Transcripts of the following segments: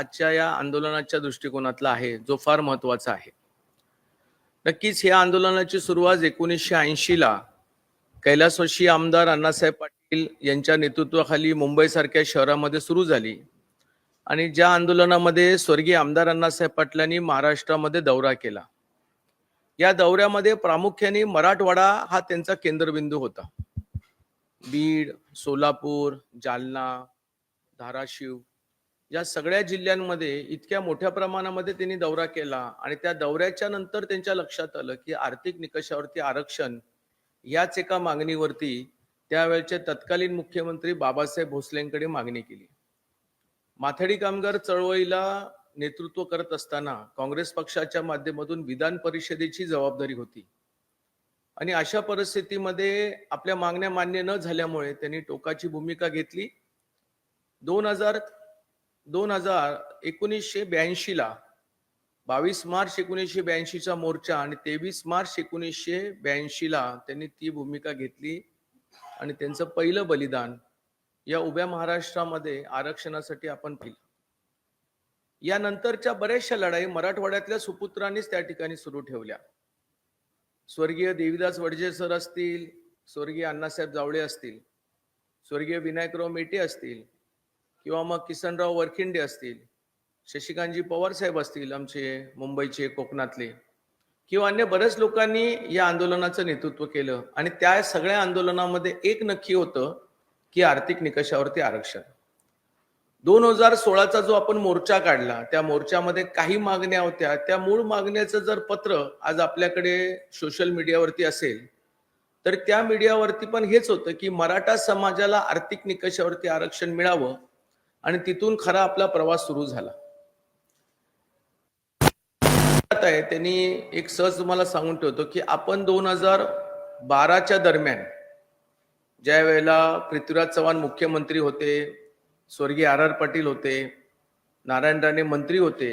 आजच्या या आंदोलनाच्या दृष्टिकोनातला आहे जो फार महत्त्वाचा आहे. नक्कीच या आंदोलनाची सुरुवात एकोणीसशे ऐंशीला कैलासवशी आमदार अण्णासाहेब पाटील यांच्या नेतृत्वाखाली मुंबईसारख्या शहरामध्ये सुरू झाली आणि ज्या आंदोलनामध्ये स्वर्गीय आमदार अण्णासाहेब पाटलांनी महाराष्ट्रामध्ये दौरा केला. या दौऱ्यामध्ये प्रामुख्याने मराठवाडा हा त्यांचा केंद्रबिंदू होता. बीड सोलापूर जालना धाराशिव या सगळ्या जिल्ह्यांमध्ये इतक्या मोठ्या प्रमाणामध्ये त्यांनी दौरा केला आणि त्या दौऱ्याच्या नंतर त्यांच्या लक्षात आलं की आर्थिक निकषावरती आरक्षण याच एका मागणीवरती त्यावेळचे तत्कालीन मुख्यमंत्री बाबासाहेब भोसलेंकडे मागणी केली. माथाडी कामगार चळवळीला नेतृत्व करत असताना काँग्रेस पक्षाच्या माध्यमातून विधान परिषदेची जबाबदारी होती. आणि अशा परिस्थितीमध्ये आपल्या मागण्या मान्य न झाल्यामुळे त्यांनी टोकाची भूमिका घेतली. दोन हजार दोन हजार एकोणीसशे ब्याऐंशीला बावीस मार्च एकोणीसशे ब्याऐंशीचा मोर्चा आणि तेवीस मार्च एकोणीसशे ब्याऐंशीला त्यांनी ती भूमिका घेतली आणि त्यांचं पहिलं बलिदान या उभ्या महाराष्ट्रामध्ये आरक्षणासाठी आपण केलं. यानंतरच्या बऱ्याचशा लढाई मराठवाड्यातल्या सुपुत्रांनीच त्या ठिकाणी सुरू ठेवल्या. स्वर्गीय देवीदास वडजे सर असतील स्वर्गीय अण्णासाहेब जावळे असतील स्वर्गीय विनायकराव मेटे असतील किंवा मग किसनराव वरखिंडे असतील शशिकांतजी पवार साहेब असतील आमचे मुंबईचे कोकणातले किंवा अन्य बऱ्याच लोकांनी या आंदोलनाचं नेतृत्व केलं. आणि त्या सगळ्या आंदोलनामध्ये एक नक्की होतं की आर्थिक निकषावरती आरक्षण. दोन हजार सोळाचा जो आपण मोर्चा काढला त्या मोर्चामध्ये काही मागण्या होत्या. त्या मूळ मागण्याचं जर पत्र आज आपल्याकडे सोशल मीडियावरती असेल तर त्या मीडियावरती पण हेच होतं की मराठा समाजाला आर्थिक निकषावरती आरक्षण मिळावं आणि तिथून खरा आपला प्रवास सुरू झाला. आहे त्यांनी एक सहज तुम्हाला सांगून ठेवतो की आपण दोन हजार बाराच्या दरम्यान ज्या वेळेला पृथ्वीराज चव्हाण मुख्यमंत्री होते स्वर्गीय आर आर पाटील होते नारायण राणे मंत्री होते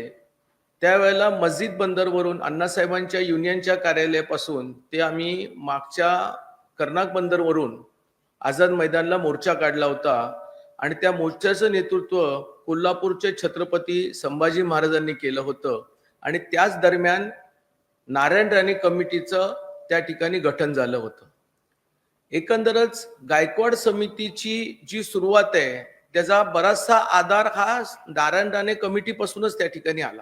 त्यावेळेला मस्जिद बंदरवरून अण्णासाहेबांच्या युनियनच्या कार्यालयापासून ते आम्ही मागच्या कर्नाक बंदरवरून आझाद मैदानला मोर्चा काढला होता. आणि त्या मोर्चाचं नेतृत्व कोल्हापूरचे छत्रपती संभाजी महाराजांनी केलं होतं. आणि त्याच दरम्यान नारायण राणे कमिटीचं त्या ठिकाणी गठन झालं होतं. एकंदरच गायकवाड समितीची जी सुरुवात आहे त्याचा बराचसा आधार हा नारायण राणे कमिटीपासूनच त्या ठिकाणी आला.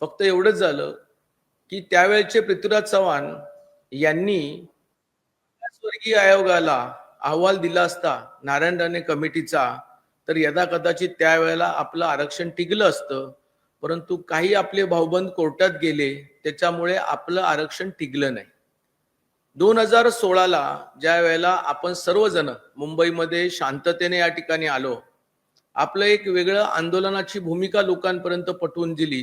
फक्त एवढंच झालं की त्यावेळेचे पृथ्वीराज चव्हाण यांनी स्वर्गीय आयोगाला अहवाल दिला असता नारायण राणे कमिटीचा तर यदा कदाचित त्यावेळेला आपलं आरक्षण टिकलं असतं. परंतु काही आपले भाऊबंद कोर्टात गेले त्याच्यामुळे आपलं आरक्षण टिकलं नाही. दोन हजार सोळाला ज्या वेळेला आपण सर्वजण मुंबईमध्ये शांततेने या ठिकाणी आलो आपलं एक वेगळं आंदोलनाची भूमिका लोकांपर्यंत पटवून दिली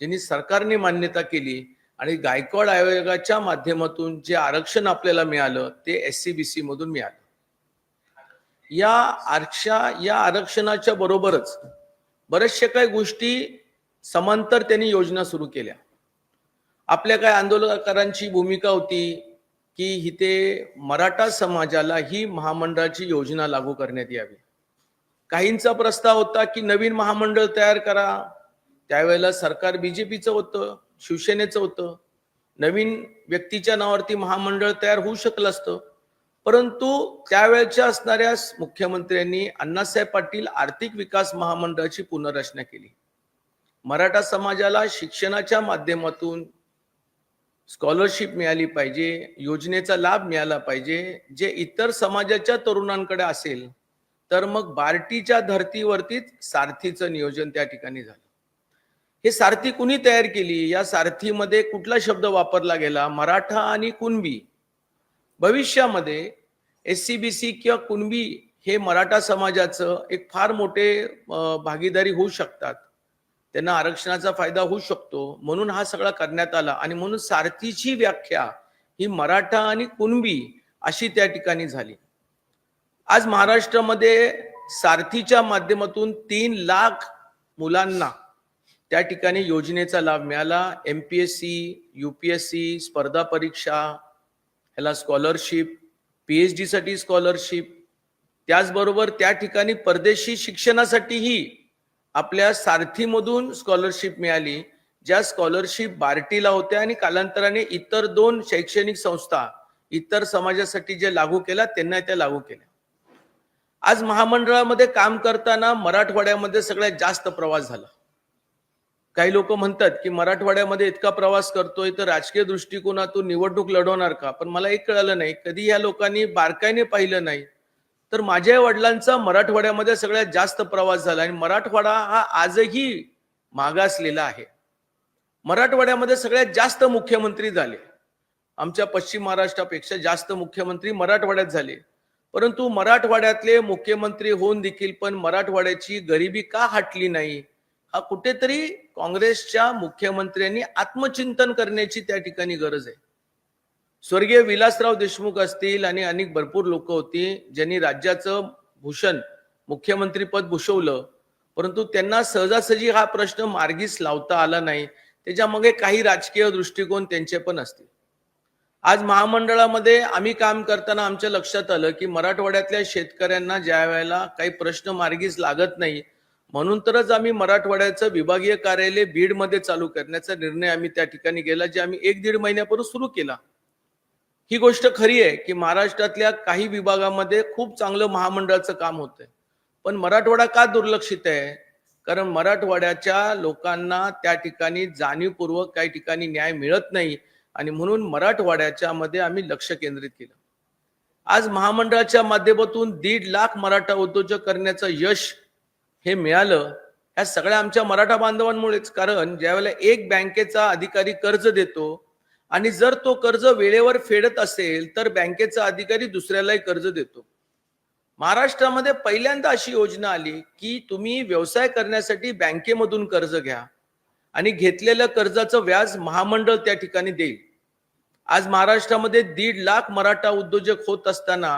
ज्यांनी सरकारने मान्यता केली आणि गायकवाड आयोगाच्या माध्यमातून जे आरक्षण आपल्याला मिळालं ते एस सी बी सी मधून मिळालं. या आरक्षा या आरक्षणाच्या बरोबरच बऱ्याचशा काही गोष्टी समांतर त्यांनी योजना सुरू केल्या. आपल्या काय आंदोलनकारांची भूमिका होती की इथे मराठा समाजाला ही महामंडळाची योजना लागू करण्यात यावी. काहींचा प्रस्ताव होता की नवीन महामंडळ तयार करा. त्यावेळेला सरकार बीजेपीचं होतं शिवसेनेचं होतं. नवीन व्यक्तीच्या नावावरती महामंडळ तयार होऊ शकलं असतं. परंतु त्यावेळच्या असणाऱ्या मुख्यमंत्र्यांनी अण्णासाहेब पाटील आर्थिक विकास महामंडळाची पुनर्रचना केली. मराठा समाजाला शिक्षणाच्या माध्यमातून स्कॉलरशिप मिळाली पाहिजे योजनेचा लाभ मिळाला पाहिजे. जे इतर समाजाच्या तरुणांकडे असेल तर मग बार्टीच्या धर्तीवरतीच सारथीचं नियोजन त्या ठिकाणी झालं. हे सारथी कुणी तयार केली? या सारथीमध्ये कुठला शब्द वापरला गेला? मराठा आणि कुणबी? भविष्यामध्ये एस सी बी सी किंवा कुणबी हे मराठा समाजाचं एक फार मोठे भागीदारी होऊ शकतात. त्यांना आरक्षणाचा फायदा होऊ शकतो. म्हणून हा सगळा करण्यात आला आणि म्हणून सारथीची व्याख्या ही मराठा आणि कुणबी अशी त्या ठिकाणी झाली. आज महाराष्ट्रामध्ये सारथीच्या माध्यमातून तीन लाख मुलांना त्या ठिकाणी योजनेचा लाभ मिळाला. M P S C U P S C स्पर्धा परीक्षा ह्याला स्कॉलरशिप पी एच डीसाठी स्कॉलरशिप त्याचबरोबर त्या ठिकाणी परदेशी शिक्षणासाठीही आपल्या सारथीमधून स्कॉलरशिप मिळाली ज्या स्कॉलरशिप बार्टीला होत्या आणि कालांतराने इतर दोन शैक्षणिक संस्था इतर समाजासाठी जे लागू केल्या त्यांना त्या लागू केल्या. आज महामंडळामध्ये काम करताना मराठवाड्यामध्ये सगळ्यात जास्त प्रवास झाला. काही लोक म्हणतात की मराठवाड्यामध्ये इतका प्रवास करतोय तर राजकीय दृष्टिकोनातून निवडणूक लढवणार का? पण मला एक कळालं नाही. कधी या लोकांनी बारकाईने पाहिलं नाही. तर माझ्या वडिलांचा मराठवाड्यामध्ये सगळ्यात जास्त प्रवास झाला आणि मराठवाडा हा आजही मागासलेला आहे. मराठवाड्यामध्ये सगळ्यात जास्त मुख्यमंत्री झाले. आमच्या पश्चिम महाराष्ट्रापेक्षा जास्त मुख्यमंत्री मराठवाड्यात झाले. परंतु मराठवाड्यातले मुख्यमंत्री होऊन देखील पण मराठवाड्याची गरिबी का हटली नाही? हा कुठेतरी काँग्रेसच्या मुख्यमंत्र्यांनी आत्मचिंतन करण्याची त्या ठिकाणी गरज आहे. स्वर्गीय विलासराव देशमुख असतील आणि अनेक भरपूर लोक होती ज्यांनी राज्याचं भूषण मुख्यमंत्री पद भूषवलं परंतु त्यांना सहजासहजी हा प्रश्न मार्गीस लावता आला नाही. त्याच्यामागे काही राजकीय दृष्टिकोन त्यांचे पण असतील. आज महामंडळामध्ये आम्ही काम करताना आमच्या लक्षात आलं की मराठवाड्यातल्या शेतकऱ्यांना ज्या वेळेला काही प्रश्न मार्गीस लागत नाही म्हणून तरच आम्ही मराठवाड्याचं विभागीय कार्यालय बीडमध्ये चालू करण्याचा निर्णय आम्ही त्या ठिकाणी गेला जे आम्ही एक दीड महिन्यापूर्वी सुरू केला. ही गोष्ट खरी आहे की महाराष्ट्रातल्या काही विभागामध्ये खूप चांगलं महामंडळाचं काम होतंय. पण मराठवाडा का दुर्लक्षित आहे? कारण मराठवाड्याच्या लोकांना त्या ठिकाणी जाणीवपूर्वक काही ठिकाणी न्याय मिळत नाही आणि म्हणून मराठवाड्याच्या मध्ये आम्ही लक्ष केंद्रित केलं. आज महामंडळाच्या माध्यमातून दीड लाख मराठा उद्योजक करण्याचं यश हे मिळालं ह्या सगळ्या आमच्या मराठा बांधवांमुळेच. कारण ज्यावेळेला एक बँकेचा अधिकारी कर्ज देतो आणि जर तो कर्ज वेळेवर फेडत असेल तर बँकेचा अधिकारी दुसऱ्यालाही कर्ज देतो. महाराष्ट्रामध्ये पहिल्यांदा अशी योजना आली की तुम्ही व्यवसाय करण्यासाठी बँकेमधून कर्ज घ्या आणि घेतलेलं कर्जाचं व्याज महामंडळ त्या ठिकाणी देईल. आज महाराष्ट्रामध्ये दीड लाख मराठा उद्योजक होत असताना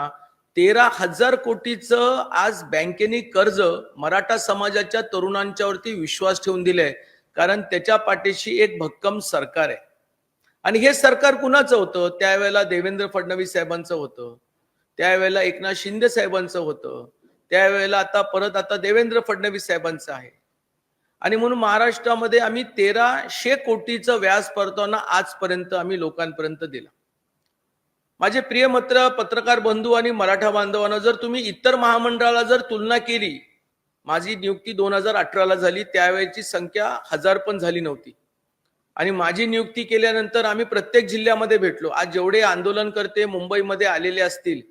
तेरा हजार कोटीचं आज बँकेने कर्ज मराठा समाजाच्या तरुणांच्यावरती विश्वास ठेवून दिलाय. कारण त्याच्या पाठीशी एक भक्कम सरकार आहे. आणि हे सरकार कुणाचं होतं? त्यावेळेला देवेंद्र फडणवीस साहेबांचं होतं. त्यावेळेला एकनाथ शिंदे साहेबांचं होतं. त्यावेळेला आता परत आता देवेंद्र फडणवीस साहेबांचं आहे. आणि म्हणून महाराष्ट्रामध्ये आम्ही तेराशे कोटीचं व्याज परताना आजपर्यंत आम्ही लोकांपर्यंत दिला. माझे प्रिय मित्र पत्रकार बंधू आणि मराठा बांधवांना जर तुम्ही इतर महामंडळाला जर तुलना केली माझी नियुक्ती दोन हजार अठराला झाली त्यावेळेची संख्या हजार पण झाली नव्हती. आणि माझी नियुक्ती केल्यानंतर आम्ही प्रत्येक जिल्ह्यामध्ये भेटलो. आज जेवढे आंदोलनकर्ते मुंबईमध्ये आलेले असतील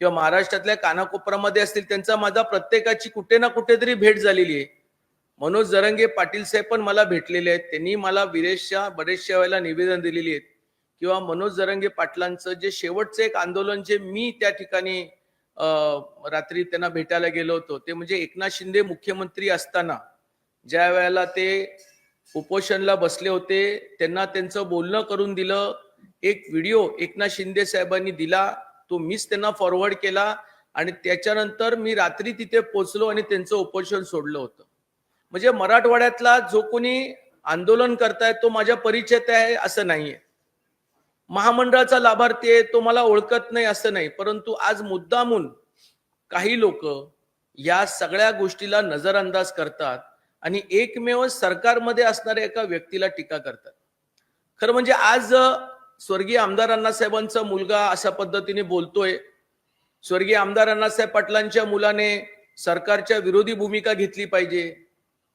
किंवा महाराष्ट्रातल्या कानाकोपरामध्ये असतील त्यांचा माझा प्रत्येकाची कुठे ना कुठेतरी भेट झालेली आहे. मनोज जरंगे पाटील साहेब पण मला भेटलेले आहेत. त्यांनी मला विरेशच्या बरेचशा वेळेला निवेदन दिलेली आहेत. किंवा मनोज जरंगे पाटलांचं जे शेवटचं एक आंदोलन जे मी त्या ठिकाणी रात्री त्यांना भेटायला गेलो होतो ते म्हणजे एकनाथ शिंदे मुख्यमंत्री असताना ज्या वेळेला ते उपोषणला बसले होते त्यांना त्यांचं बोलणं करून दिलं एक व्हिडिओ एकनाथ शिंदे साहेबांनी दिला तो मीच त्यांना फॉरवर्ड केला आणि त्याच्यानंतर मी रात्री तिथे पोचलो आणि त्यांचं उपोषण सोडलं होतं. म्हणजे मराठवाड्यातला जो कोणी आंदोलन करताय तो माझ्या परिचयात आहे असं नाहीये. महामंडळाचा लाभार्थी आहे तो मला ओळखत नाही असं नाही. परंतु आज मुद्दामून काही लोक या सगळ्या गोष्टीला नजरअंदाज करतात आणि एकमेव सरकारमध्ये असणाऱ्या एका व्यक्तीला टीका करतात. खरं म्हणजे आज स्वर्गीय आमदार अण्णासाहेबांचा मुलगा अशा पद्धतीने बोलतोय. स्वर्गीय आमदार अण्णासाहेब पाटलांच्या मुलाने सरकारच्या विरोधी भूमिका घेतली पाहिजे.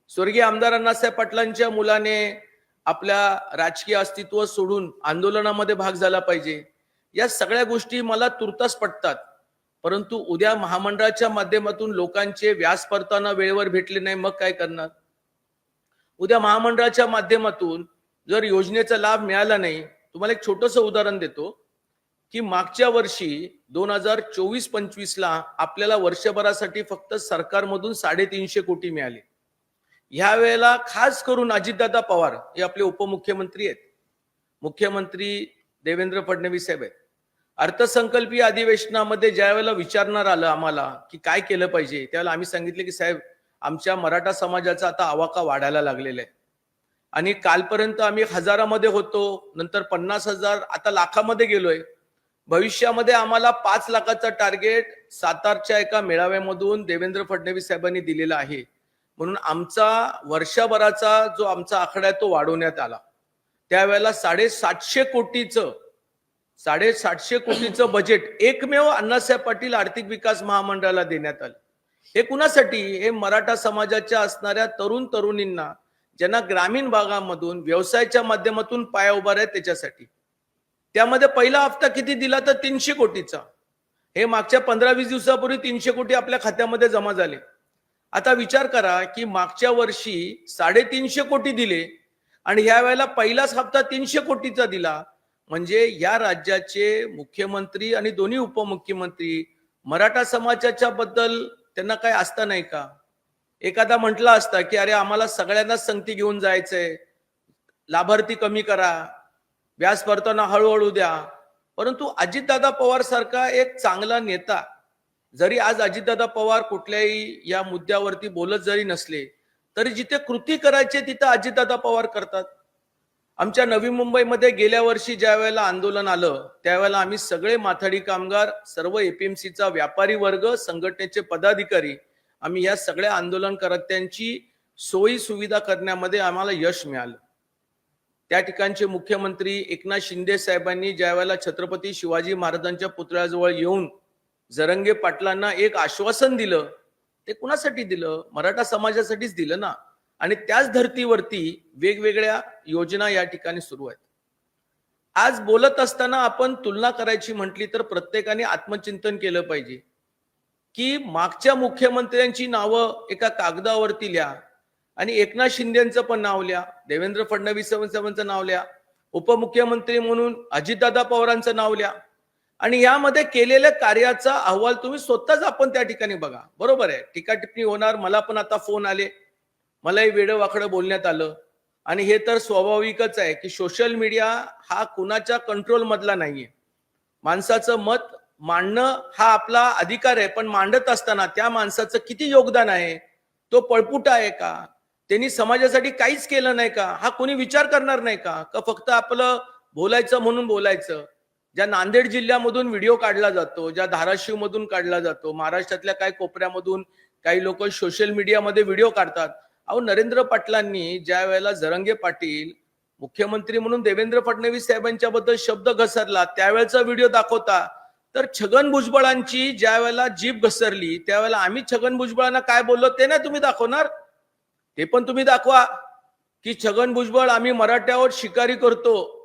स्वर्गीय आमदार अण्णासाहेब पाटलांच्या मुलाने आपल्या राजकीय अस्तित्व सोडून आंदोलनामध्ये भाग झाला पाहिजे. या सगळ्या गोष्टी मला तुर्तास पटतात. परंतु उद्या महामंडळाच्या माध्यमातून लोकांचे व्यास परताना वेळेवर भेटले नाही मग काय करणार? उद्या महामंडळाच्या माध्यमातून जर योजनेचा लाभ मिळाला नाही तुम्हाला एक छोटस उदाहरण देतो की मागच्या वर्षी दोन हजार चोवीस पंचवीस ला आपल्याला वर्षभरासाठी फक्त सरकारमधून साडेतीनशे कोटी मिळाले. ह्या वेळेला खास करून अजितदादा पवार हे आपले उपमुख्यमंत्री आहेत. मुख्यमंत्री देवेंद्र फडणवीस साहेब आहेत. अर्थसंकल्पीय अधिवेशनामध्ये ज्या वेळेला विचारणार आलं आम्हाला की काय केलं पाहिजे त्यावेळेला आम्ही सांगितले की साहेब आमच्या मराठा समाजाचा आता आवाका वाढायला लागलेला आहे. आणि कालपर्यंत आम्ही हजारामध्ये होतो नंतर पन्नास हजार आता लाखामध्ये गेलोय. भविष्यामध्ये आम्हाला पाच लाखाचा टार्गेट सातारच्या एका मेळाव्यामधून देवेंद्र फडणवीस साहेबांनी दिलेला आहे. म्हणून आमचा वर्षभराचा जो आमचा आकडा आहे तो वाढवण्यात आला. त्यावेळेला साडेसातशे कोटीचं साडेसातशे कोटीचं बजेट एकमेव अण्णासाहेब पाटील आर्थिक विकास महामंडळाला देण्यात आलं. हे कुणासाठी? हे मराठा समाजाच्या असणाऱ्या तरुण तरुणींना ज्यांना ग्रामीण भागामधून व्यवसायाच्या माध्यमातून पाया उभार आहे त्याच्यासाठी. त्यामध्ये पहिला हप्ता किती दिला तर तीनशे कोटीचा. हे मागच्या पंधरा वीस दिवसापूर्वी तीनशे कोटी आपल्या खात्यामध्ये जमा झाले. आता विचार करा की मागच्या वर्षी साडेतीनशे कोटी दिले आणि ह्या वेळेला पहिलाच हप्ता तीनशे कोटीचा दिला. म्हणजे या राज्याचे मुख्यमंत्री आणि दोन्ही उपमुख्यमंत्री मराठा समाजाच्या बद्दल त्यांना काय असता नाही का? एखादा म्हटला असता की अरे आम्हाला सगळ्यांनाच संगती घेऊन जायचंय. लाभार्थी कमी करा. व्याज भरताना हळूहळू द्या. परंतु अजितदादा पवार सारखा एक चांगला नेता जरी आज अजितदादा पवार कुठल्याही या मुद्द्यावरती बोलत जरी नसले तरी जिथे कृती करायचे तिथं अजितदादा पवार करतात. आमच्या नवी मुंबईमध्ये गेल्या वर्षी ज्या वेळेला आंदोलन आलं त्यावेळेला आम्ही सगळे माथाडी कामगार सर्व एपीएमसीचा व्यापारी वर्ग संघटनेचे पदाधिकारी आम्ही या सगळ्या आंदोलनकर्त्यांची सोयी सुविधा करण्यामध्ये आम्हाला यश मिळालं. त्या ठिकाणचे मुख्यमंत्री एकनाथ शिंदे साहेबांनी ज्या वेळेला छत्रपती शिवाजी महाराजांच्या पुतळ्याजवळ येऊन जरंगे पाटलांना एक आश्वासन दिलं ते कुणासाठी दिलं? मराठा समाजासाठीच दिलं ना? आणि त्याच धर्तीवरती वेगवेगळ्या योजना या ठिकाणी सुरू आहेत. आज बोलत असताना आपण तुलना करायची म्हटली तर प्रत्येकाने आत्मचिंतन केलं पाहिजे. की मागच्या मुख्यमंत्र्यांची नावं एका कागदावरती लिहा आणि एकनाथ शिंदेचं पण नाव लिहा देवेंद्र फडणवीस साहेबांचं नाव लिहा उपमुख्यमंत्री म्हणून अजितदादा पवारांचं नाव लिहा. आणि यामध्ये केलेल्या कार्याचा अहवाल तुम्ही स्वतःच आपण त्या ठिकाणी बघा. बरोबर आहे. टीका टिप्पणी होणार मला पण आता फोन आले. मलाही वेळ वाकडं बोलण्यात आलं. आणि हे तर स्वाभाविकच आहे की सोशल मीडिया हा कुणाच्या कंट्रोल मधला नाहीये. माणसाचं मत मांडणं हा आपला अधिकार आहे. पण मांडत असताना त्या माणसाचं किती योगदान आहे? तो पळपुटा आहे का? त्यांनी समाजासाठी काहीच केलं नाही का? हा कोणी विचार करणार नाही का? का फक्त आपलं बोलायचं म्हणून बोलायचं? ज्या नांदेड जिल्ह्यामधून व्हिडिओ काढला जातो ज्या धाराशिव मधून काढला जातो महाराष्ट्रातल्या काही कोपऱ्यामधून काही लोक सोशल मीडियामध्ये व्हिडिओ काढतात. अहो नरेंद्र पाटलांनी ज्या वेळेला जरंगे पाटील मुख्यमंत्री म्हणून देवेंद्र फडणवीस साहेबांच्या बद्दल शब्द घसरला त्यावेळेचा व्हिडिओ दाखवता. तर छगन भुजबळांची ज्या वेळेला जीभ घसरली त्यावेळेला आम्ही छगन भुजबळांना काय बोललो ते नाही तुम्ही दाखवणार? ते पण तुम्ही दाखवा. की छगन भुजबळ आम्ही मराठ्यावर शिकारी करतो.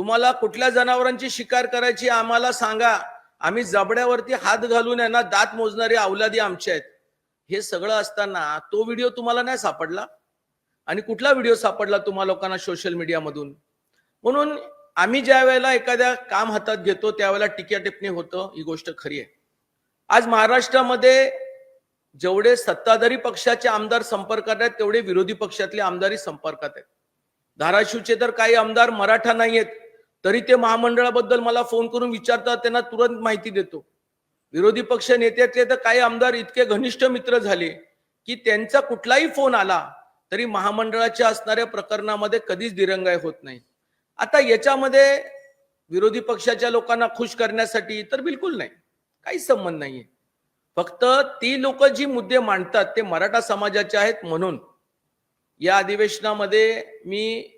तुम्हाला कुठल्या जनावरांची शिकार करायची आम्हाला सांगा. आम्ही जबड्यावरती हात घालून यांना दात मोजणारी अवलादी आमच्या आहेत. हे सगळं असताना तो व्हिडिओ तुम्हाला नाही सापडला? आणि कुठला व्हिडिओ सापडला तुम्हा लोकांना सोशल मीडियामधून म्हणून आम्ही ज्या वेळेला एखाद्या काम हातात घेतो त्यावेळेला टिक्या टिपणी होतं ही गोष्ट खरी आहे. आज महाराष्ट्रामध्ये जेवढे सत्ताधारी पक्षाचे आमदार संपर्कात आहेत तेवढे विरोधी पक्षातले आमदारही संपर्कात आहेत. धाराशिवचे तर काही आमदार मराठा नाही आहेत तरी ते महामंडळाबद्दल मला फोन करून विचारतात त्यांना तुरंत माहिती देतो. विरोधी पक्ष नेत्यातले तर काही आमदार इतके घनिष्ठ मित्र झाले की त्यांचा कुठलाही फोन आला तरी महामंडळाच्या असणाऱ्या प्रकरणामध्ये कधीच दिरंगाई होत नाही. आता याच्यामध्ये विरोधी पक्षाच्या लोकांना खुश करण्यासाठी तर बिलकुल नाही. काहीच संबंध नाहीये. फक्त ती लोक जी मुद्दे मांडतात ते मराठा समाजाचे आहेत म्हणून. या अधिवेशनामध्ये मी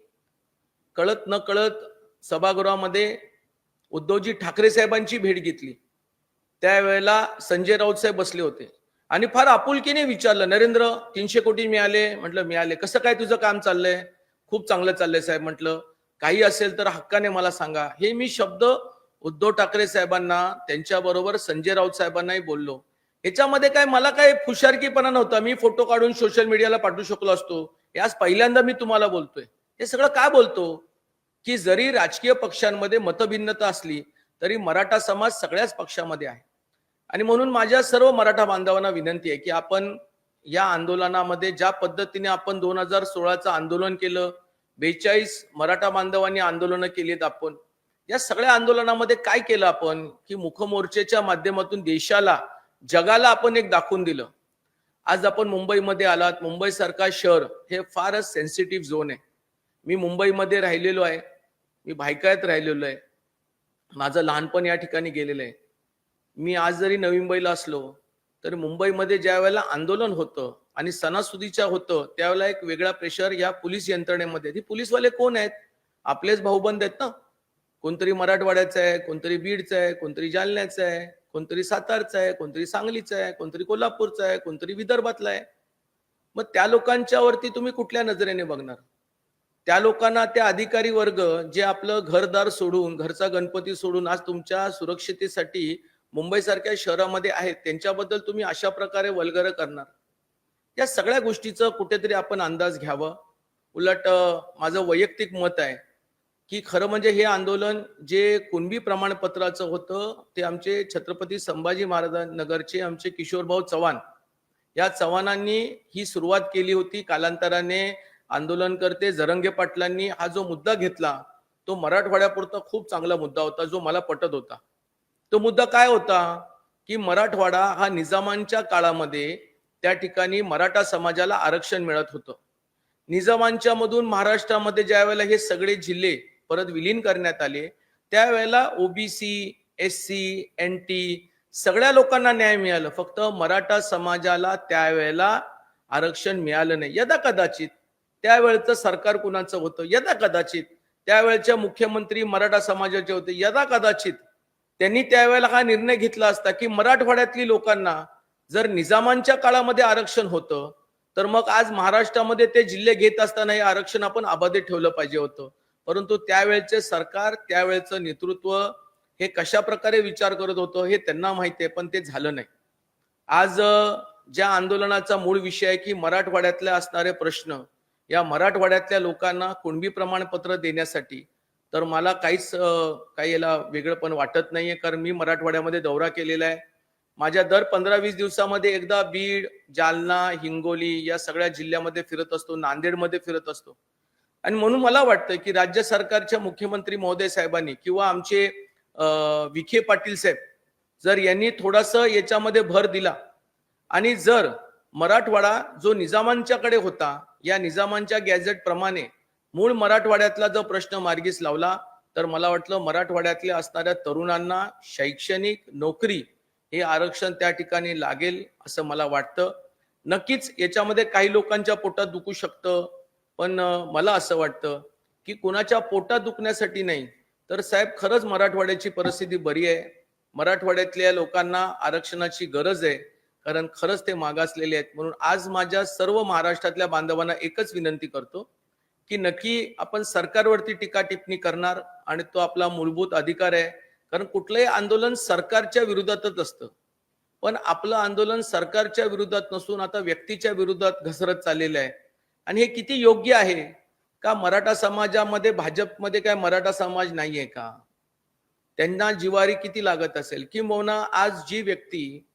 कळत न कळत सभागृहामध्ये उद्धवजी ठाकरे साहेबांची भेट घेतली. त्यावेळेला संजय राऊत साहेब बसले होते. आणि फार आपुलकीने विचारलं नरेंद्र तीनशे कोटी मिळाले. म्हटलं मिळाले. कसं काय तुझं काम चाललंय? खूप चांगलं चाललंय साहेब म्हटलं. काही असेल तर हक्काने मला सांगा. हे मी शब्द उद्धव ठाकरे साहेबांना त्यांच्याबरोबर संजय राऊत साहेबांनाही बोललो. याच्यामध्ये काय मला काय फुशारकीपणा नव्हता. मी फोटो काढून सोशल मीडियाला पाठवू शकलो असतो. यास पहिल्यांदा मी तुम्हाला बोलतोय. हे सगळं काय बोलतो? की जरी राजकीय पक्षांमध्ये मतभिन्नता असली तरी मराठा समाज सगळ्याच पक्षामध्ये आहे. आणि म्हणून माझ्या सर्व मराठा बांधवांना विनंती आहे की आपण या आंदोलनामध्ये ज्या पद्धतीने आपण दोन हजार सोळाचं आंदोलन केलं बेचाळीस मराठा बांधवांनी आंदोलनं केलीत आपण या सगळ्या आंदोलनामध्ये काय केलं आपण? की मुखमोर्चेच्या माध्यमातून देशाला जगाला आपण एक दाखवून दिलं. आज आपण मुंबईमध्ये आलात. मुंबईसारखा शहर हे फारच सेन्सिटिव्ह झोन आहे. मी मुंबईमध्ये राहिलेलो आहे. मी भायकायत राहिलेलो आहे. माझं लहानपण या ठिकाणी गेलेलं आहे. मी आज जरी नवी मुंबईला असलो तर मुंबईमध्ये ज्या वेळेला आंदोलन होतं आणि सणासुदीच्या होतं त्यावेळेला एक वेगळा प्रेशर या पोलीस यंत्रणेमध्ये ती पोलीसवाले कोण आहेत? आपलेच भाऊबंद आहेत ना? कोणतरी मराठवाड्याचं आहे कोणतरी बीडचं आहे कोणतरी जालन्याचं आहे कोणतरी सातारचं आहे कोणतरी सांगलीचं आहे कोणतरी कोल्हापूरचं आहे कोणतरी विदर्भातलं आहे. मग त्या लोकांच्या वरती तुम्ही कुठल्या नजरेने बघणार? त्या लोकांना त्या अधिकारी वर्ग जे आपलं घरदार सोडून घरचा गणपती सोडून आज तुमच्या सुरक्षितेसाठी मुंबईसारख्या शहरामध्ये आहेत त्यांच्याबद्दल तुम्ही अशा प्रकारे वलगर करणार? या सगळ्या गोष्टीचं कुठेतरी आपण अंदाज घ्यावा. उलट माझं वैयक्तिक मत आहे की खरं म्हणजे हे आंदोलन जे कुणबी प्रमाणपत्राचं होतं ते आमचे छत्रपती संभाजी महाराज नगरचे आमचे किशोरभाऊ चव्हाण या चव्हाणांनी ही सुरुवात केली होती कालांतराने. आंदोलनकर्ते जरंगे पाटलांनी हा जो मुद्दा घेतला तो मराठवाड्यापुरता खूप चांगला मुद्दा होता जो मला पटत होता. तो मुद्दा काय होता की मराठवाडा हा निजामांच्या काळामध्ये त्या ठिकाणी मराठा समाजाला आरक्षण मिळत होतं. निजामांच्या मधून महाराष्ट्रामध्ये ज्या वेळेला हे सगळे जिल्हे परत विलीन करण्यात आले त्यावेळेला OBC S C N T सगळ्या लोकांना न्याय मिळालं. फक्त मराठा समाजाला त्यावेळेला आरक्षण मिळालं नाही. यदा कदाचित त्यावेळेचं सरकार कुणाचं होतं? यदा कदाचित त्यावेळेच्या मुख्यमंत्री मराठा समाजाचे होते यदा कदाचित त्यांनी त्यावेळेला हा निर्णय घेतला असता की मराठवाड्यातली लोकांना जर निजामांच्या काळामध्ये आरक्षण होतं तर मग आज महाराष्ट्रामध्ये ते जिल्हे घेत असताना हे आरक्षण आपण अबाधित ठेवलं पाहिजे होतं. परंतु त्यावेळेचे सरकार त्यावेळेचं नेतृत्व हे कशा प्रकारे विचार करत होतं हे त्यांना माहिती आहे पण ते झालं नाही. आज ज्या आंदोलनाचा मूळ विषय आहे की मराठवाड्यातले असणारे प्रश्न या मराठवाड्यातल्या लोकांना कुणबी प्रमाणपत्र देण्यासाठी तर मला काहीच काही याला वेगळं पण वाटत नाहीये कारण मी मराठवाड्यामध्ये दौरा केलेला आहे. माझ्या दर पंधरा वीस दिवसामध्ये एकदा बीड जालना हिंगोली या सगळ्या जिल्ह्यामध्ये फिरत असतो नांदेडमध्ये फिरत असतो. आणि म्हणून मला वाटतं की राज्य सरकारच्या मुख्यमंत्री महोदय साहेबांनी किंवा आमचे विखे पाटील साहेब जर यांनी थोडस याच्यामध्ये भर दिला आणि जर मराठवाडा जो निजामांच्याकडे होता या निजामांच्या गॅझेट प्रमाणे मूळ मराठवाड्यातला जो प्रश्न मार्गीस लावला तर मला वाटलं मराठवाड्यातल्या असणाऱ्या तरुणांना शैक्षणिक नोकरी हे आरक्षण त्या ठिकाणी लागेल असं मला वाटतं. नक्कीच याच्यामध्ये काही लोकांच्या पोटात दुखू शकतं पण मला असं वाटतं की कोणाच्या पोटात दुखण्यासाठी नाही तर साहेब खरंच मराठवाड्याची परिस्थिती बरी आहे. मराठवाड्यातल्या लोकांना आरक्षणाची गरज आहे. कारण खरंच ते मागासलेले आहेत. म्हणून आज माझ्या सर्व महाराष्ट्रातल्या बांधवांना एकच विनंती करतो की नक्की आपण सरकारवरती टीका टिप्पणी करणार आणि तो आपला मूलभूत अधिकार आहे. कारण कुठलंही आंदोलन सरकारच्या विरोधातच असतं. पण आपलं आंदोलन सरकारच्या विरोधात नसून आता व्यक्तीच्या विरोधात घसरत चाललेलं आहे. आणि हे किती योग्य आहे? का मराठा समाजामध्ये भाजपमध्ये काय मराठा समाज नाहीये का? त्यांना जिवारी किती लागत असेल? किंबहुना आज जी व्यक्ती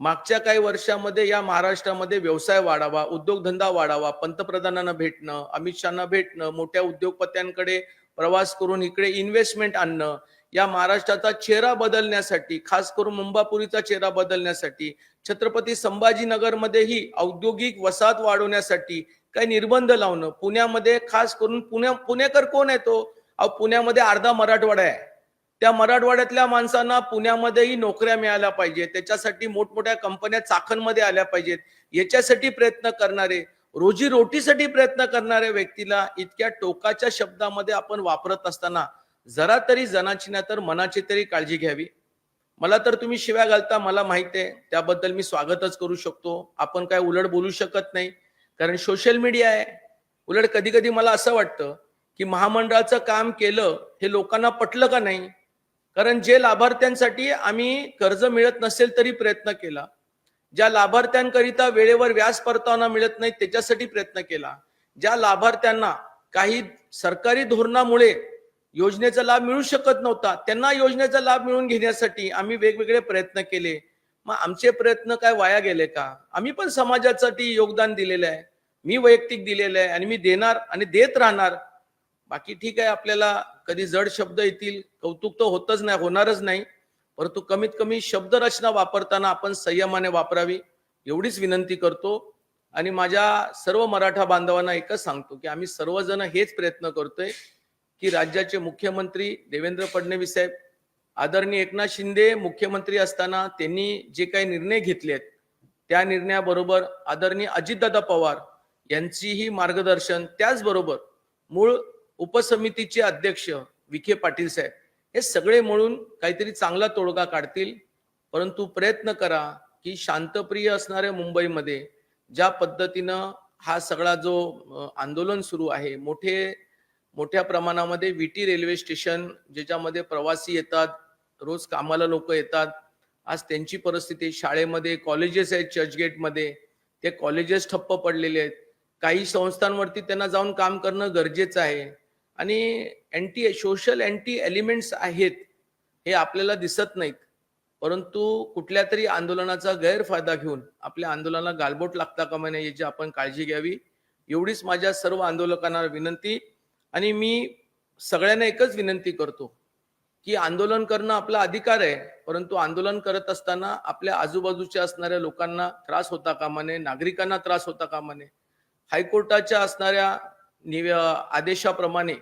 मागच्या काही वर्षामध्ये या महाराष्ट्रामध्ये व्यवसाय वाढावा उद्योगधंदा वाढावा पंतप्रधानांना भेटणं अमित शहाना भेटणं मोठ्या उद्योगपत्यांकडे प्रवास करून इकडे इन्व्हेस्टमेंट आणणं या महाराष्ट्राचा चेहरा बदलण्यासाठी खास करून मुंबापुरीचा चेहरा बदलण्यासाठी छत्रपती संभाजीनगरमध्येही औद्योगिक वसाहत वाढवण्यासाठी काही निर्बंध लावणं पुण्यामध्ये खास करून पुण्या पुणेकर कोण आहे तो? अहो पुण्यामध्ये अर्धा मराठवाडा आहे. त्या मराठवाड्यातल्या माणसांना पुण्यामध्येही नोकऱ्या मिळाल्या पाहिजेत. त्याच्यासाठी मोठमोठ्या कंपन्या चाखणमध्ये आल्या पाहिजेत. याच्यासाठी प्रयत्न करणारे रोजी रोटीसाठी प्रयत्न करणाऱ्या व्यक्तीला इतक्या टोकाच्या शब्दामध्ये आपण वापरत असताना जरा तरी जनाची ना तर मनाची तरी काळजी घ्यावी. मला तर तुम्ही शिव्या घालता मला माहीत आहे. त्याबद्दल मी स्वागतच करू शकतो. आपण काय उलट बोलू शकत नाही. कारण सोशल मीडिया आहे. उलट कधी कधी मला असं वाटतं की महामंडळाचं काम केलं हे लोकांना पटलं का नाही? कारण जे लाभार्थ्यांसाठी आम्ही कर्ज मिळत नसेल तरी प्रयत्न केला. ज्या लाभार्थ्यांकरिता वेळेवर व्याज परतावा मिळत नाही त्याच्यासाठी प्रयत्न केला. ज्या लाभार्थ्यांना काही सरकारी धोरणामुळे योजनेचा लाभ मिळू शकत नव्हता त्यांना योजनेचा लाभ मिळवून घेण्यासाठी आम्ही वेगवेगळे प्रयत्न केले. मग आमचे प्रयत्न काय वाया गेले का? आम्ही पण समाजासाठी योगदान दिलेलं आहे. मी वैयक्तिक दिलेलं आहे आणि मी देणार आणि देत राहणार. बाकी ठीक आहे आपल्याला कधी जड शब्द येतील कौतुक तर होतच नाही होणारच नाही. परंतु कमीत कमी शब्दरचना वापरताना आपण संयमाने वापरावी एवढीच विनंती करतो. आणि माझ्या सर्व मराठा बांधवांना एकच सांगतो की आम्ही सर्वजण हेच प्रयत्न करतोय की राज्याचे मुख्यमंत्री देवेंद्र फडणवीस साहेब आदरणीय एकनाथ शिंदे मुख्यमंत्री असताना त्यांनी जे काही निर्णय घेतले आहेत त्या निर्णयाबरोबर आदरणीय अजितदादा पवार यांचीही मार्गदर्शन त्याचबरोबर मूळ उपसमितीचे अध्यक्ष विखे पाटील साहेब हे सगळे म्हणून काहीतरी चांगला तोडगा काढतील. परंतु प्रयत्न करा की शांतप्रिय असणाऱ्या मुंबईमध्ये ज्या पद्धतीनं हा सगळा जो आंदोलन सुरू आहे मोठे मोठ्या प्रमाणामध्ये विटी रेल्वे स्टेशन ज्याच्यामध्ये प्रवासी येतात रोज कामाला लोक येतात आज त्यांची परिस्थिती शाळेमध्ये कॉलेजेस आहेत चर्चगेटमध्ये ते कॉलेजेस ठप्प पडलेले आहेत. काही संस्थांवरती त्यांना जाऊन काम करणं गरजेचं आहे. आणि अँटी सोशल अँटी एलिमेंट्स आहेत हे आपल्याला दिसत नाहीत. परंतु कुठल्या तरी आंदोलनाचा गैरफायदा घेऊन आपल्या आंदोलनाला गालबोट लागता कामा नये याची आपण काळजी घ्यावी. एवढीच माझ्या सर्व आंदोलकांना विनंती आणि मी सगळ्यांना एकच विनंती करतो की आंदोलन करणं आपला अधिकार आहे परंतु आंदोलन करत असताना आपल्या आजूबाजूच्या असणाऱ्या लोकांना त्रास होता कामा नये नागरिकांना त्रास होता कामा नये. हायकोर्टाच्या असणाऱ्या निव्या आदेशाप्रमाणे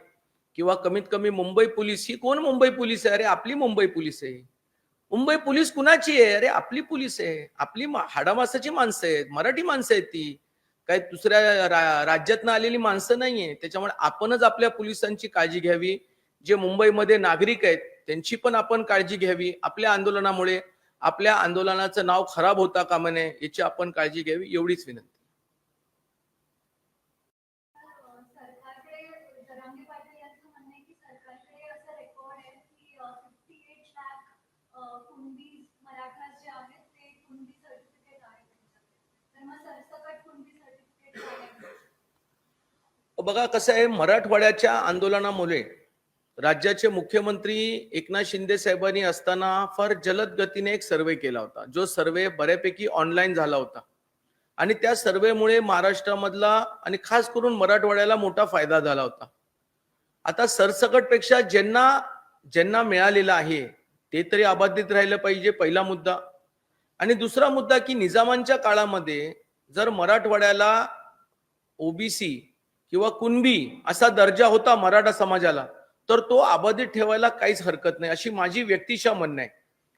किंवा कमीत कमी मुंबई पोलीस ही कोण मुंबई पोलीस आहे? अरे आपली मुंबई पोलीस आहे. मुंबई पोलीस कुणाची आहे? अरे आपली पोलीस आहे. आपली हाडामासाची माणसं आहेत. मराठी माणसं आहेत ती. काही दुसऱ्या रा- राज्यातनं आलेली माणसं नाहीये. त्याच्यामुळे आपणच आपल्या पोलिसांची काळजी घ्यावी. जे मुंबईमध्ये नागरिक आहेत त्यांची पण आपण काळजी घ्यावी. आपल्या आंदोलनामुळे आपल्या आंदोलनाचं नाव खराब होता कामा नये याची आपण काळजी घ्यावी एवढीच विनंती सरकारकडे जरांगे पाटील यांचं म्हणणं आहे की सरकारकडे असं रेकॉर्ड आहे की फिफ्टी एट लाख कुणबी मराठा जे आहेत ते कुणबी सर्टिफिकेट आहे त्यांच्याकडे तर मग सरसकट कुणबी सर्टिफिकेट काय आहे बघा कसं आहे मराठवाड्याच्या आंदोलनामुळे राज्याचे मुख्यमंत्री एकनाथ शिंदे साहेबांनी असताना फार जलद गतीने एक सर्वे केला होता. जो सर्वे बऱ्यापैकी ऑनलाईन झाला होता. आणि त्या सर्वेमुळे महाराष्ट्रामधला आणि खास करून मराठवाड्याला मोठा फायदा झाला होता. आता सरसकटपेक्षा ज्यांना ज्यांना मिळालेलं आहे ते तरी अबाधित राहिलं पाहिजे पहिला मुद्दा. आणि दुसरा मुद्दा की निजामांच्या काळामध्ये जर मराठवाड्याला ओबीसी किंवा कुणबी असा दर्जा होता मराठा समाजाला तर तो अबाधित ठेवायला काहीच हरकत नाही अशी माझी व्यक्तिशा म्हणणं आहे.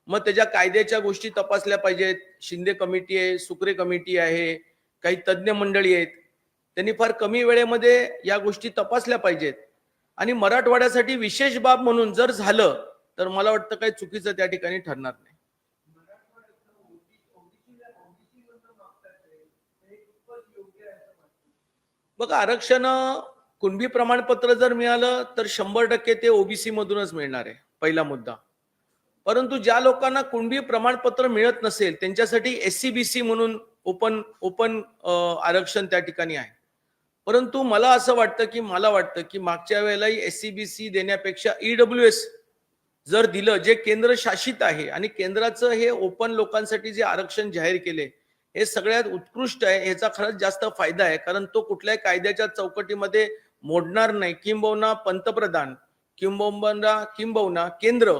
मग त्याच्या कायद्याच्या गोष्टी तपासल्या पाहिजेत. शिंदे कमिटी आहे सुक्रे कमिटी आहे काही तज्ज्ञ मंडळी आहेत. त्यांनी फार कमी वेळेमध्ये या गोष्टी तपासल्या पाहिजेत. आणि मराठवाड्यासाठी विशेष बाब म्हणून जर झालं तर मला वाटतं काही चुकीचं त्या ठिकाणी ठरणार नाही. बघा आरक्षण कुणबी प्रमाणपत्र जर मिळालं तर शंभर टक्के ते ओबीसी मधूनच मिळणार आहे पहिला मुद्दा. परंतु ज्या लोकांना कुणबी प्रमाणपत्र मिळत नसेल त्यांच्यासाठी एससीबीसी म्हणून ओपन ओपन आरक्षण त्या ठिकाणी आहे. परंतु मला असं वाटतं की मला वाटतं की मागच्या वेळेलाही एससीबीसी देण्यापेक्षा ईडब्ल्यू एस जर दिलं जे केंद्र शासित आहे आणि केंद्राचं हे ओपन लोकांसाठी जे आरक्षण जाहीर केले हे सगळ्यात उत्कृष्ट आहे ह्याचा खरंच जास्त फायदा आहे. कारण तो कुठल्याही कायद्याच्या चौकटीमध्ये मोडणार नाही. किंबहुना पंतप्रधान किंबहुना किंबहुना केंद्र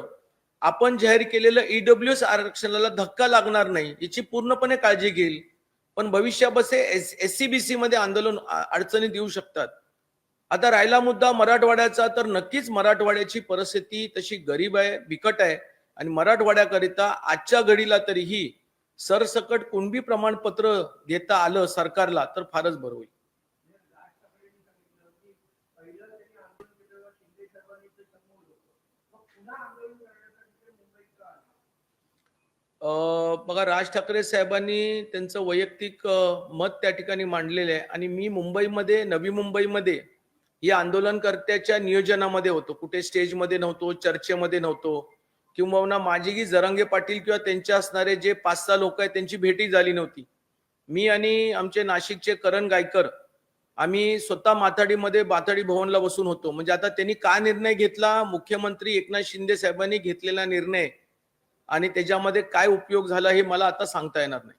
आपण जाहीर केलेलं ईडब्ल्यू एस आरक्षणाला धक्का लागणार नाही याची पूर्णपणे काळजी घेईल. पण भविष्याबसे एस सी बी सी मध्ये आंदोलन अडचणी अडचणीत येऊ शकतात. आता राहिला मुद्दा मराठवाड्याचा तर नक्कीच मराठवाड्याची परिस्थिती तशी गरीब आहे बिकट आहे. आणि मराठवाड्याकरिता आजच्या घडीला तरीही सरसकट कुणबी प्रमाणपत्र देता आलं सरकारला तर फारच बरं होईल. अं, बघा राज ठाकरे साहेबांनी त्यांचं वैयक्तिक मत त्या ठिकाणी मांडलेलं आहे. आणि मी मुंबईमध्ये नवी मुंबईमध्ये या आंदोलनकर्त्याच्या नियोजनामध्ये होतो. कुठे स्टेजमध्ये नव्हतो चर्चेमध्ये नव्हतो. किंवा माझी जरंगे पाटील किंवा त्यांचे असणारे जे पाच सहा लोक आहेत त्यांची भेटी झाली नव्हती. मी आणि आमचे नाशिकचे करण गायकर आम्ही स्वतः माथाडीमध्ये बाथाडी भवनला बसून होतो. म्हणजे आता त्यांनी का निर्णय घेतला? मुख्यमंत्री एकनाथ शिंदे साहेबांनी घेतलेला निर्णय आणि त्याच्यामध्ये काय उपयोग झाला हे मला आता सांगता येणार नाही.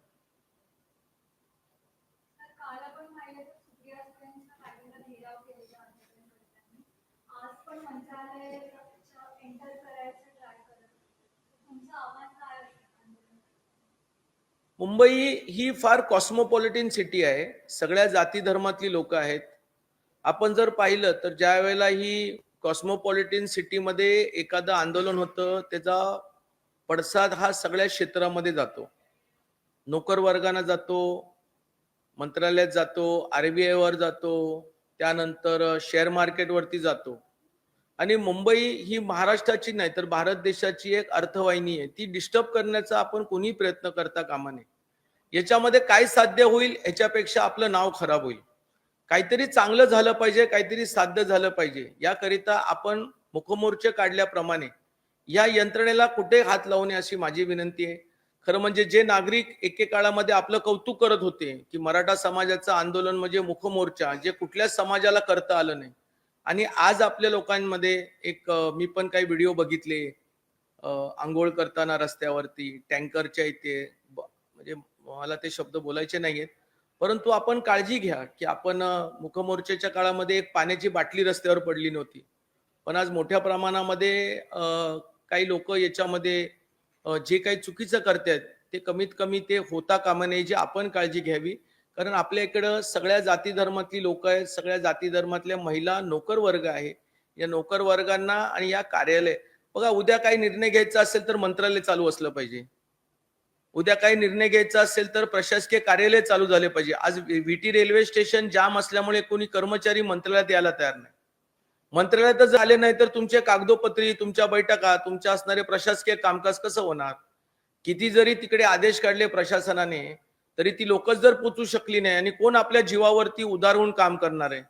मुंबई ही फार कॉस्मोपॉलिटन सिटी आहे. सगळ्या जाती धर्मातली लोक आहेत. आपण जर पाहिलं तर ज्या वेळेला ही कॉस्मोपॉलिटन सिटीमध्ये एखादं आंदोलन होतं त्याचा पडसाद हा सगळ्या क्षेत्रामध्ये जातो. नोकर वर्गाने जातो मंत्रालयात जातो आर बी वर जातो त्यानंतर शेअर मार्केटवरती जातो. आणि मुंबई ही महाराष्ट्राची नाही तर भारत देशाची एक अर्थवाहिनी आहे. ती डिस्टर्ब करण्याचा आपण कोणी प्रयत्न करता कामा नये. याच्यामध्ये काय साध्य होईल याच्यापेक्षा आपलं नाव खराब होईल. काहीतरी चांगलं झालं पाहिजे काहीतरी साध्य झालं पाहिजे. याकरिता आपण मुखमोर्चे काढल्याप्रमाणे या यंत्रणेला कुठे हात लावू नये अशी माझी विनंती आहे. खरं म्हणजे जे नागरिक एकेकाळामध्ये आपलं कौतुक करत होते की मराठा समाजाचं आंदोलन म्हणजे मुखमोर्चा जे कुठल्याच समाजाला करता आलं नाही. आणि आज आपल्या लोकांमध्ये एक मी पण काही व्हिडिओ बघितले आंघोळ करताना रस्त्यावरती टँकरच्या इथे ब- म्हणजे मला ते शब्द बोलायचे नाहीयेत. परंतु आपण काळजी घ्या की आपण मुखमोर्चेच्या मुखमोर्चाच्या काळामध्ये एक पाण्याची बाटली रस्त्यावर पडली नव्हती. पण आज मोठ्या प्रमाणामध्ये काही लोक याच्यामध्ये जे काही चुकीचं करतायत ते कमीत कमी ते होता कामा नये जी आपण काळजी घ्यावी. कारण आपल्या इकडं सगळ्या जाती धर्मातली लोक आहेत सगळ्या जाती धर्मातल्या महिला नोकर वर्ग आहे. या नोकर वर्गांना आणि या कार्यालय बघा उद्या काही निर्णय घ्यायचा असेल तर मंत्रालय चालू असलं पाहिजे. उद्या काही निर्णय घ्यायचा असेल तर प्रशासकीय कार्यालय चालू झाले पाहिजे. आज व्हीटी रेल्वे स्टेशन जाम असल्यामुळे कोणी कर्मचारी मंत्रालयात यायला तयार नाही. मंत्रालयातच आले नाही तर तुमचे कागदोपत्री तुमच्या बैठका तुमच्या असणारे प्रशासकीय कामकाज कसं होणार? किती जरी तिकडे आदेश काढले प्रशासनाने तरी ती लोकच जर पोचू शकली नाही आणि कोण आपल्या जीवावरती उदारहून काम करणार आहे?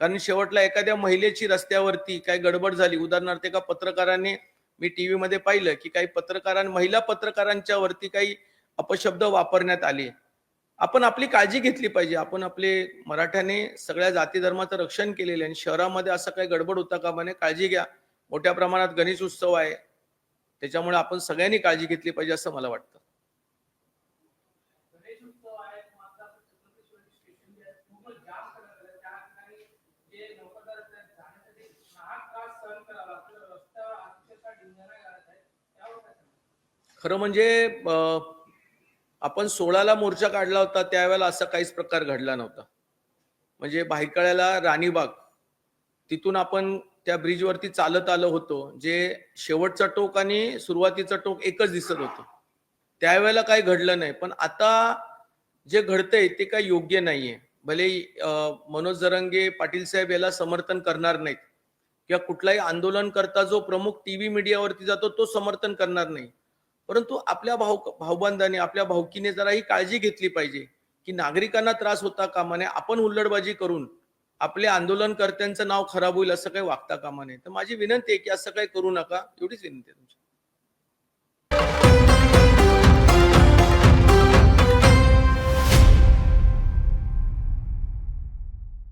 कारण शेवटला एखाद्या महिलेची रस्त्यावरती काय गडबड झाली. उदाहरणार्थ एका पत्रकाराने मी टीव्ही मध्ये पाहिलं की काही पत्रकारां महिला पत्रकारांच्या वरती काही अपशब्द वापरण्यात आले. आपण आपली काळजी घेतली पाहिजे. आपण आपले मराठ्याने सगळ्या जाती धर्माचं रक्षण केलेलं आहे आणि शहरामध्ये असं काही गडबड होता का म्हणे काळजी घ्या. मोठ्या प्रमाणात गणेश उत्सव आहे. त्याच्यामुळे आपण सगळ्यांनी काळजी घेतली पाहिजे असं मला वाटतं गणेश उत्सव आहे मात्र आपण छत्रपती शिवाजी स्टेशन जे आहे पूर्ण जाम करण्यात आलं त्या ठिकाणी जे नौकादार आहेत, त्या जाण्यासाठी नाहक त्रास सहन करावा लागतो रस्ता अक्षरशः ढिंगाणा घालत आहे त्यावर काय सांगणार? खरं म्हणजे आपण सोळाला मोर्चा काढला होता त्यावेळेला असा काहीच प्रकार घडला नव्हता. म्हणजे भायकळ्याला राणीबाग तिथून आपण त्या ब्रिजवरती चालत आलो होतो जे शेवटचा टोक आणि सुरुवातीचा टोक एकच दिसत होतं. त्यावेळेला काही घडलं नाही पण आता जे घडतंय ते काही योग्य नाहीये. भले मनोज जरंगे पाटील साहेब याला समर्थन करणार नाहीत किंवा कुठलाही आंदोलन करता जो प्रमुख टी व्ही मीडियावरती जातो तो समर्थन करणार नाही. परंतु आपल्या भाऊ भाऊबांधाने आपल्या भाऊकीने जरा ही काळजी घेतली पाहिजे की नागरिकांना त्रास होता कामा नये आपण हुल्लडबाजी करून आपले आंदोलनकर्त्यांचं नाव खराब होईल असं काही वागता कामा नये. तर माझी विनंती आहे की असं काही करू नका एवढीच विनंती आहे तुमची.